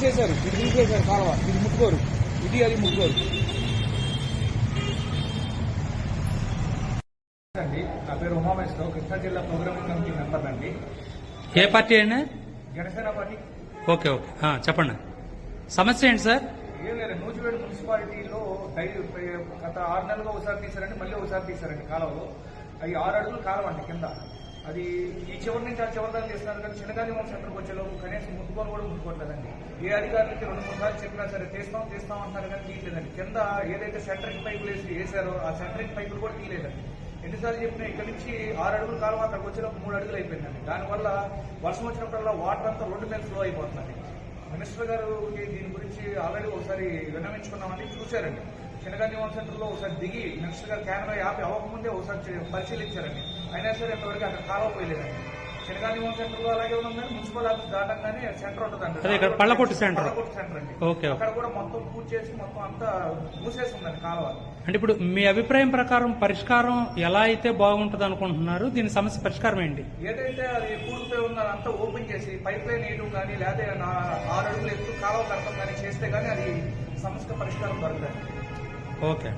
మూసేశారు కాలువ. ఇది ముట్టుకోరు. ఇది అది ముట్టుకోరు. అండి నా పేరు ఉమామేశ్వరరావు కృష్ణా జిల్లా ప్రోగ్రామింగ్ కమిటీ మెంబర్ అండి. ఏ party Janasena party. Okay okay. ఆ, చెప్పండి. సమస్య ఏంటి సార్? ఏం లేదు నూజివేడు మున్సిపాలిటీలో డైలీ గత ఆరు నెలలుగా ఒకసారి తీశారండి మళ్ళీ ఒకసారి తీశారండి కాలువలో. అవి ఆరు అడుగులు కాలువ అండి కింద. అది ఈ చివరి నుంచి ఆ చివరి దాకా చేస్తున్నారు కానీ చిన్నగాని సెంటర్కి వచ్చేలోపు. కనీసం ముట్టుకొని కూడా ముట్టుకోవట్లేదండి. ఏ అధికారులకి రెండు మూడు సార్లు చెప్పినా సరే తీస్తాం తీస్తాం అంటున్నారు కానీ తీయలేదండి కింద ఏదైతే సెంటరింగ్ పైపులు వేసి వేసారో ఆ సెంటరింగ్ పైపులు కూడా తీయలేదండి. ఎన్నిసార్లు చెప్పినా ఇక్కడ నుంచి ఆరు అడుగులు కాలం అక్కడికి వచ్చేటప్పుడు మూడు అడుగులు అయిపోయిందండి. దానివల్ల వర్షం వచ్చినప్పుడల్లా వాటర్ అంతా రోడ్డు మీద ఫ్లో అయిపోతుందండి. మినిస్టర్ గారు దీని గురించి ఆల్రెడీ ఒకసారి విన్నవించుకున్నామని చూశారండి. చిన్నగా నివాస సెంటర్లో ఒకసారి దిగి మినిస్టర్ గారు కెమెరా యాప్ అవ్వకముందే ఒకసారి పరిశీలించారండి. అయినా సరే ఇంతవరకు అక్కడ కాలం పోయలేదండి. సెంటర్ అలాగే మున్సిపల్ ఆఫీస్ దాటంగానే సెంటర్ ఉంటుందండి. అదే ఇక్కడ పళ్ళకొట్టు సెంటర్. పళ్ళకొట్టు సెంటర్ అండి. ఓకే. అక్కడ కూడా మొత్తం పూర్తి చేసి మొత్తం అంతా మూసేసి ఉందండి కాలువ. అంటే ఇప్పుడు మీ అభిప్రాయం ప్రకారం పరిష్కారం ఎలా అయితే బాగుంటుంది అనుకుంటున్నారు? దీని సమస్య పరిష్కారం ఏంటి? ఏదైతే అది కూలిపోయి ఉందో అదంతా ఓపెన్ చేసి పైప్ లైన్ వేయడం కానీ లేదా ఆరు అడుగులు ఎత్తు కాలువ కడతాం కానీ చేస్తే కానీ అది సమస్య పరిష్కారం దొరకదు ఓకే.